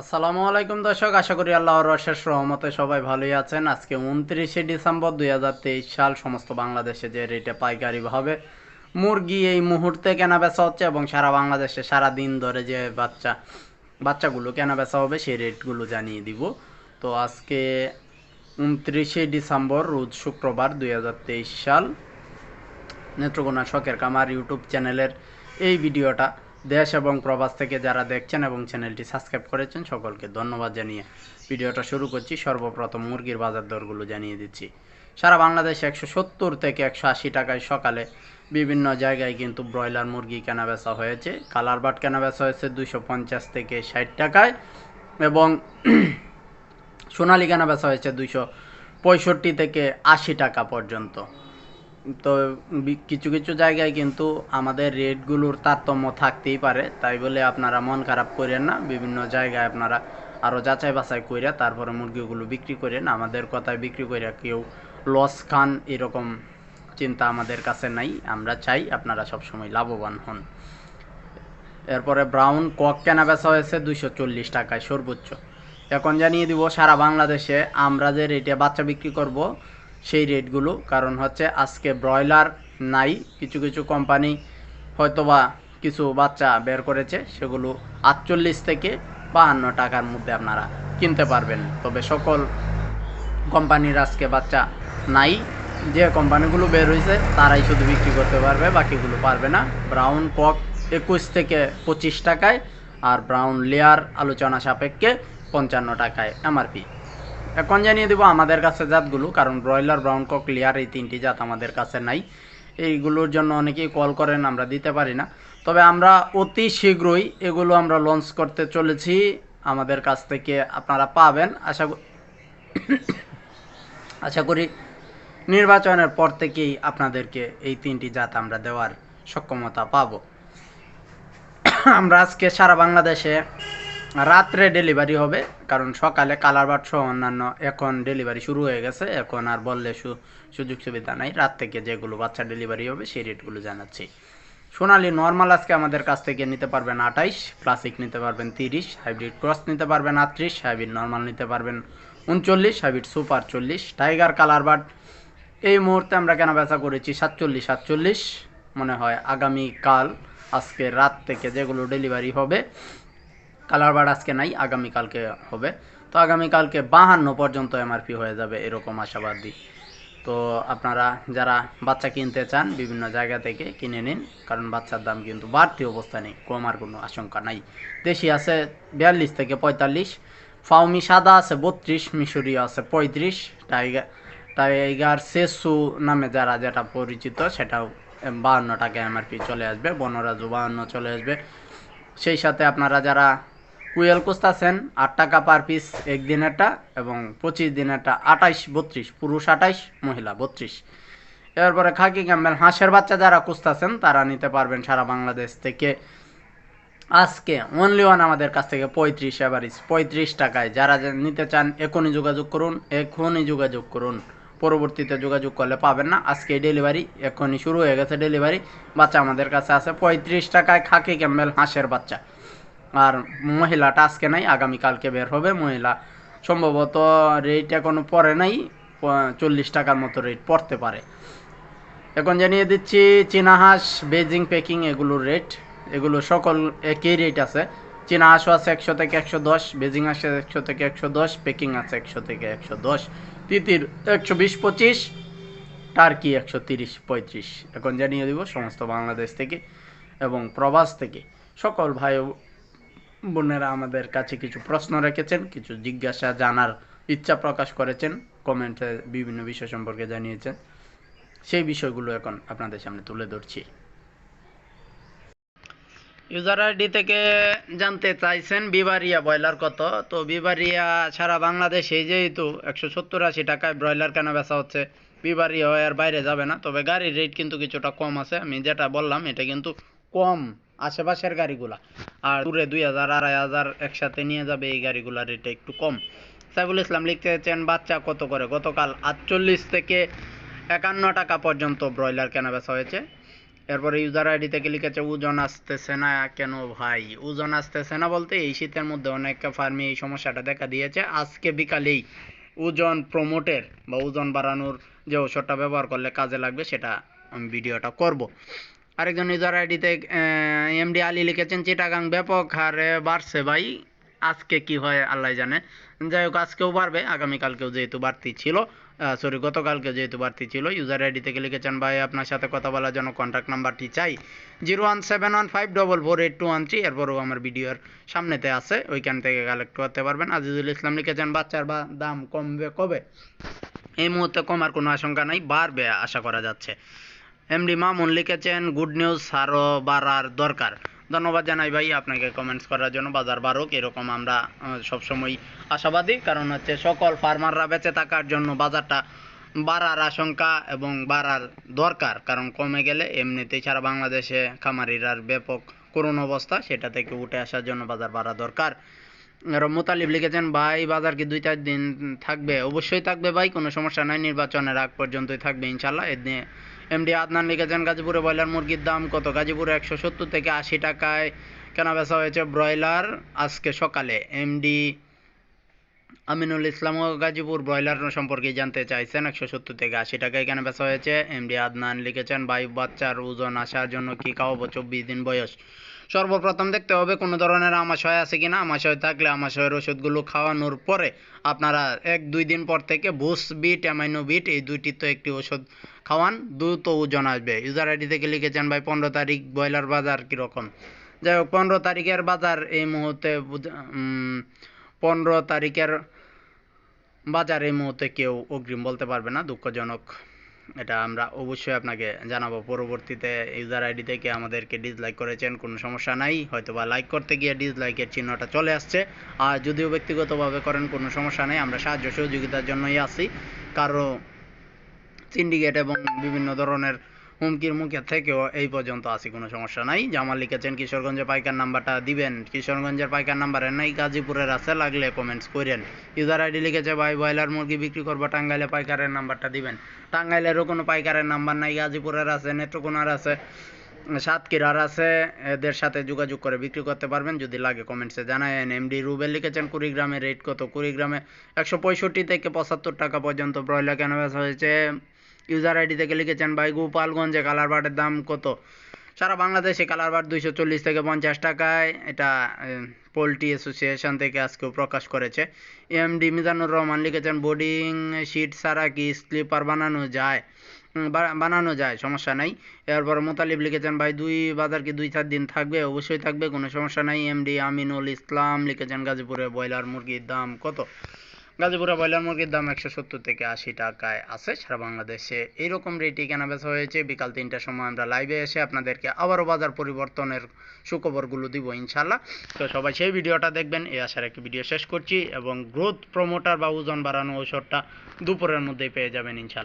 আসসালামু আলাইকুম দর্শক, আশা করি আল্লাহর অশেষ রহমতে সবাই ভালোই আছেন। আজকে উনত্রিশে ডিসেম্বর দুই হাজার তেইশ সাল সমস্ত বাংলাদেশে যে রেটে পাইকারি হবে মুরগি এই মুহূর্তে কেনা বেচা হচ্ছে এবং সারা বাংলাদেশে সারা দিন ধরে যে বাচ্চা, বাচ্চাগুলো কেনা বেচা হবে সেই রেটগুলো জানিয়ে দিব। তো আজকে উনত্রিশে ডিসেম্বর, রোজ শুক্রবার দুই হাজার তেইশ সাল। নেত্রকোনা শখের কামার ইউটিউব চ্যানেলের এই ভিডিওটা দেশ এবং প্রবাস থেকে যারা দেখছেন এবং চ্যানেলটি সাবস্ক্রাইব করেছেন, সকলকে ধন্যবাদ জানিয়ে ভিডিওটা শুরু করছি। সর্বপ্রথম মুরগির বাজার দরগুলো জানিয়ে দিচ্ছি। সারা বাংলাদেশে একশো সত্তর থেকে একশো আশি টাকায় সকালে বিভিন্ন জায়গায় কিন্তু ব্রয়লার মুরগি কেনা বেচা হয়েছে। কালার বাট কেনা বেচা হয়েছে দুশো পঞ্চাশ থেকে ষাট টাকায় এবং সোনালি কেনা বেচা হয়েছে দুশো পঁয়ষট্টি থেকে আশি টাকা পর্যন্ত। তো কিছু কিছু জায়গায় কিন্তু আমাদের রেটগুলোর তারতম্য থাকতেই পারে। তাই বলে আপনারা মন খারাপ করেন না। বিভিন্ন জায়গায় আপনারা আরও যাচাই বাছাই করে তারপরে মুরগিগুলো বিক্রি করেন। আমাদের কথায় বিক্রি করে কেউ লস খান এরকম চিন্তা আমাদের কাছে নাই। আমরা চাই আপনারা সবসময় লাভবান হন। এরপরে ব্রাউন কক কেনা বেচা হয়েছে দুইশো চল্লিশ টাকায় সর্বোচ্চ। এখন জানিয়ে দিব সারা বাংলাদেশে আমরা যে রেটে বাচ্চা বিক্রি করব সেই রেটগুলো। কারণ হচ্ছে আজকে ব্রয়লার নাই, কিছু কিছু কোম্পানি হয়তোবা কিছু বাচ্চা বের করেছে, সেগুলো আটচল্লিশ থেকে বাহান্ন টাকার মধ্যে আপনারা কিনতে পারবেন। তবে সকল কোম্পানির আজকে বাচ্চা নাই, যে কোম্পানিগুলো বের হয়েছে তারাই শুধু বিক্রি করতে পারবে, বাকিগুলো পারবে না। ব্রাউন কক একুশ থেকে পঁচিশ টাকায় আর ব্রাউন লেয়ার আলোচনা সাপেক্ষে পঞ্চান্ন টাকায় এমআরপি। এখন জানিয়ে দেবো আমাদের কাছে জাতগুলো, কারণ ব্রয়লার, ব্রাউন কক, লেয়ার এই তিনটি জাত আমাদের কাছে নাই। এইগুলোর জন্য অনেকেই কল করেন, আমরা দিতে পারি না। তবে আমরা অতি শীঘ্রই এগুলো আমরা লঞ্চ করতে চলেছি। আমাদের কাছ থেকে আপনারা পাবেন। আশা আশা করি নির্বাচনের পর থেকেই আপনাদেরকে এই তিনটি জাত আমরা দেওয়ার সক্ষমতা পাব। আমরা আজকে সারা বাংলাদেশে রাত্রে ডেলিভারি হবে, কারণ সকালে কালার বাট সহ অন্যান্য এখন ডেলিভারি শুরু হয়ে গেছে, এখন আর বললে সুযোগ সুবিধা নাই। রাত থেকে যেগুলো বাচ্চা ডেলিভারি হবে, সেই রেটগুলো জানাচ্ছি। সোনালি নর্মাল আজকে আমাদের কাছ থেকে নিতে পারবেন আঠাইশ ক্লাসিক নিতে পারবেন তিরিশ হাইব্রিড ক্রস নিতে পারবেন আটত্রিশ হাইব্রিড নর্মাল নিতে পারবেন উনচল্লিশ হাইব্রিড সুপার চল্লিশ টাইগার কালার বাট এই মুহূর্তে আমরা কেনা বেচা করেছি সাতচল্লিশ সাতচল্লিশ, মনে হয় আগামী কাল আজকে রাত থেকে যেগুলো ডেলিভারি হবে কালার বার আজকে নাই, আগামী কালকে হবে। তো আগামী কালকে বাহান্ন পর্যন্ত এমআরপি হয়ে যাবে এরকম আশাবাদী। তো আপনারা যারা বাচ্চা কিনতে চান বিভিন্ন জায়গা থেকে কিনে নিন, কারণ বাচ্চার দাম কিন্তু বাড়তি অবস্থা নেই কমার কোনো আশঙ্কা নাই। দেশি আছে বিয়াল্লিশ থেকে পঁয়তাল্লিশ ফাউমি সাদা আছে বত্রিশ মিশরীয় আছে পঁয়ত্রিশ টাইগার টাইগার সেসু নামে যারা যেটা পরিচিত সেটাও বাহান্ন টাকা এমআরপি চলে আসবে, বনরাজু বাহান্ন চলে আসবে। সেই সাথে আপনারা যারা কুয়েল খুঁজতেছেন আট টাকা পার পিস একদিনেরটা এবং পঁচিশ দিনেরটা আঠাইশ, বত্রিশ, পুরুষ আঠাইশ, মহিলা বত্রিশ। এরপরে খাকি ক্যাম্বেল, হাঁসের বাচ্চা যারা খুঁজতেছেন তারা নিতে পারবেন সারা বাংলাদেশ থেকে। আজকে অনলি ওয়ান আমাদের কাছ থেকে পঁয়ত্রিশ এভারেজ পঁয়ত্রিশ টাকায়। যারা নিতে চান, এখনই যোগাযোগ করুন, এখনই যোগাযোগ করুন। পরবর্তীতে যোগাযোগ করলে পাবেন না। আজকে ডেলিভারি এখনই শুরু হয়ে গেছে ডেলিভারি বাচ্চা আমাদের কাছে আছে পঁয়ত্রিশ টাকায় খাকি ক্যাম্বেল, হাঁসের বাচ্চা। আর মহিলাটা আজকে নাই আগামীকালকে বের হবে মহিলা। সম্ভবত রেট এখনও পরে নাই চল্লিশ টাকার মতো রেট পড়তে পারে। এখন জানিয়ে দিচ্ছি, চীনা হাঁস, বেজিং, পেকিং এগুলোর রেট এগুলো সকল একই রেট আছে। চীনা হাঁসও আছে একশো থেকে একশো দশ, বেজিং আছে একশো থেকে একশো দশ, পেকিং আছে একশো থেকে একশো দশ, তিতির একশো বিশ পঁচিশ, টার্কি একশো তিরিশ পঁয়ত্রিশ। এখন জানিয়ে দিব সমস্ত বাংলাদেশ থেকে এবং প্রবাস থেকে। সকল ভাই বোনেরা আমাদের কাছে কিছু প্রশ্ন রেখেছেন, কিছু জিজ্ঞাসা জানার ইচ্ছা প্রকাশ করেছেন, কমেন্টে বিভিন্ন বিষয় সম্পর্কে জানিয়েছেন। সেই বিষয়গুলো এখন আপনাদের সামনে তুলে ধরছি। ইউজার আইডি থেকে জানতে চাইছেন বিবারিয়া ব্রয়লার কত? তো বিবারিয়া সারা বাংলাদেশে যেহেতু একশো সত্তর আশি টাকায় ব্রয়লার কেনা বেচা হচ্ছে বিবারিয়া আর বাইরে যাবে না। তবে গাড়ির রেট কিন্তু কিছুটা কম আছে। আমি যেটা বললাম, এটা কিন্তু কম। আশেপাশের গাড়িগুলা। আর দূরে দুই হাজার, আড়াই হাজার একসাথে নিয়ে যাবে এই গাড়িগুলার রেটটা একটু কম। সাইফুল ইসলাম লিখতে চাচ্ছেন বাচ্চা কত করে? গতকাল আটচল্লিশ থেকে একান্ন টাকা পর্যন্ত ব্রয়লার কেনা বেচা হয়েছে। এরপরে ইউজার আইডি থেকে লিখেছে, ওজন আসতেছে না কেন ভাই? ওজন আসতেছে না বলতে এই শীতের মধ্যে অনেক ফার্মি এই সমস্যাটা দেখা দিয়েছে। আজকে বিকালেই ওজন প্রমোটের বা ওজন বাড়ানোর যে ওষুধটা ব্যবহার করলে কাজে লাগবে, সেটা আমি ভিডিওটা করব। আরেকজন ইউজার আইডিতে এমডি আলী লিখেছেন, চিটাগাং ব্যাপক হারে বাড়ছে ভাই। আজকে কি হয় আল্লাহ জানে। যাই হোক, আজকেও বাড়বে, আগামীকালকেও যেহেতু বাড়তি ছিল সরি গতকালকে যেহেতু বাড়তি ছিল। ইউজার আইডি থেকে লিখেছেন, ভাই, আপনার সাথে কথা বলার জন্য কন্ট্যাক্ট নাম্বারটি চাই। Zero one seven one five double four eight two one three এরপরও আমার ভিডিওর সামনেতে আছে, ওইখান থেকে কালেক্ট করতে পারবেন। আজিজুল ইসলাম লিখেছেন, বাচ্চার বা, দাম কমবে কবে? এই মুহূর্তে কমার কোনো আশঙ্কা নাই, বাড়বে, আশা করা যাচ্ছে। এমডি মামুন লিখেছেন গুড নিউজ আরও বাড়ার দরকার। ধন্যবাদ জানাই ভাই আপনাকে কমেন্টস করার জন্য, বাজার বাড়ুক, এরকম আমরা সবসময় আশাবাদী। কারণ হচ্ছে সকল ফার্মাররা বেঁচে থাকার জন্য বাজারটা বাড়ার আশঙ্কা এবং বাড়ার দরকার। কারণ কমে গেলে এমনিতেই সারা বাংলাদেশে খামারিরার ব্যাপক করুণ অবস্থা, সেটা থেকে উঠে আসার জন্য বাজার বাড়া দরকার। মোতালিব লিখেছেন, ভাই, বাজার কি দুই চার দিন থাকবে? অবশ্যই থাকবে ভাই, কোনো সমস্যা নাই, নির্বাচনের আগ পর্যন্তই থাকবে ইনশাল্লাহ এদিনে এমডি আদনান লিখেছেন, গাজীপুরে ব্রয়লার মুরগির দাম কত? গাজীপুরে একশো সত্তর থেকে আশি টাকায় কেনা বেচা হয়েছে ব্রয়লার আজকে সকালে। এমডি আমিনুল ইসলামও গাজীপুর ব্রয়লার সম্পর্কে জানতে চাইছেন, একশো সত্তর থেকে আশি টাকায় কেনা বেচা হয়েছে। এমডি আদনান লিখেছেন বায়ু বাচ্চার ওজন আসার জন্য কি খাওয়াবো? চব্বিশ দিন বয়স। সর্বপ্রথম দেখতে হবে কোনো ধরনের আমাশয় আছে কিনা। আমাশয় থাকলে আমাশয়ের ওষুধগুলো খাওয়ানোর পরে আপনারা এক দুই দিন পর থেকে বুস বিট, অ্যামাইনো বিট, এই দুইটি তো একটি ওষুধ খাওয়ান, দ্রুত ওজন আসবে। ইউজার আইডি থেকে লিখেছেন, ভাই, পনেরো তারিখ ব্রয়লার বাজার কীরকম? যাই হোক, পনেরো তারিখের বাজার এই মুহূর্তে পনেরো তারিখের বাজার এই মুহূর্তে কেউ অগ্রিম বলতে পারবে না, দুঃখজনক। এটা আমরা অবশ্যই আপনাকে জানাব। পরবর্তীতে ইউজার আইডি থেকে আমাদেরকে ডিসলাইক করেছেন, কোনো সমস্যা নাই। হয়তো বা লাইক করতে গিয়ে ডিসলাইকের চিহ্নটা চলে আসছে। আর যদিও ব্যক্তিগতভাবে করেন, কোনো সমস্যা নেই। আমরা সাহায্য সহযোগিতার জন্যই আছি। কারও সিন্ডিকেট এবং বিভিন্ন ধরনের হুমকির মুখে থেকেও এই পর্যন্ত আসি কোনো সমস্যা নাই। জামাল লিখেছেন, কিশোরগঞ্জের পাইকার নাম্বারটা দিবেন। কিশোরগঞ্জের পাইকার নাম্বারের নাই, গাজীপুরের আছে, লাগলে কমেন্টস করেন। ইউজার আইডি লিখেছে, ভাই, ব্রয়লার মুরগি বিক্রি করব, টাঙ্গাইলে পাইকারের নাম্বারটা দিবেন। টাঙ্গাইলেরও কোনো পাইকারের নাম্বার নাই, গাজীপুরের আছে, নেত্রকোনার আছে, সাতক্ষীরার আছে, এদের সাথে যোগাযোগ করে বিক্রি করতে পারবেন, যদি লাগে কমেন্টসে জানায়েন। এমডি রুবেল লিখেছেন কুড়িগ্রামের রেট কত? কুড়িগ্রামে একশো পঁয়ষট্টি থেকে পঁচাত্তর টাকা পর্যন্ত ব্রয়লার কেনা বেচা হয়েছে। ইউজার আইডি থেকে লিখেছেন, ভাই, গোপালগঞ্জে কালার বাটের দাম কত? সারা বাংলাদেশে কালার বাট দুইশো চল্লিশ থেকে পঞ্চাশ টাকায়। এটা পোলট্রি অ্যাসোসিয়েশন থেকে আজকেও প্রকাশ করেছে। এমডি মিজানুর রহমান লিখেছেন, বোর্ডিং শিট ছাড়া কি স্লিপার বানানো যায়? বানানো যায়, সমস্যা নাই। এরপর মোতালিব লিখেছেন, ভাই, দুই বাজার কি দুই চার দিন থাকবে? অবশ্যই থাকবে, কোনো সমস্যা নাই। এমডি আমিনুল ইসলাম লিখেছেন, গাজীপুরে ব্রয়লার মুরগির দাম কত? গাজীপুরে ব্রয়লার মুরগির দাম একশো সত্তর থেকে আশি টাকায় আছে সারা বাংলাদেশে। এইরকম রেটি কেনা বেচা হয়েছে। বিকাল তিনটার সময় আমরা লাইভে এসে আপনাদেরকে আবারও বাজার পরিবর্তনের সুখবরগুলো দিব ইনশাল্লাহ তো সবাই সেই ভিডিওটা দেখবেন। এই আশার একটি ভিডিও শেষ করছি এবং গ্রোথ প্রমোটার বা ওজন বাড়ানো ঔষধটা দুপুরের মধ্যেই পেয়ে যাবেন ইনশাল্লাহ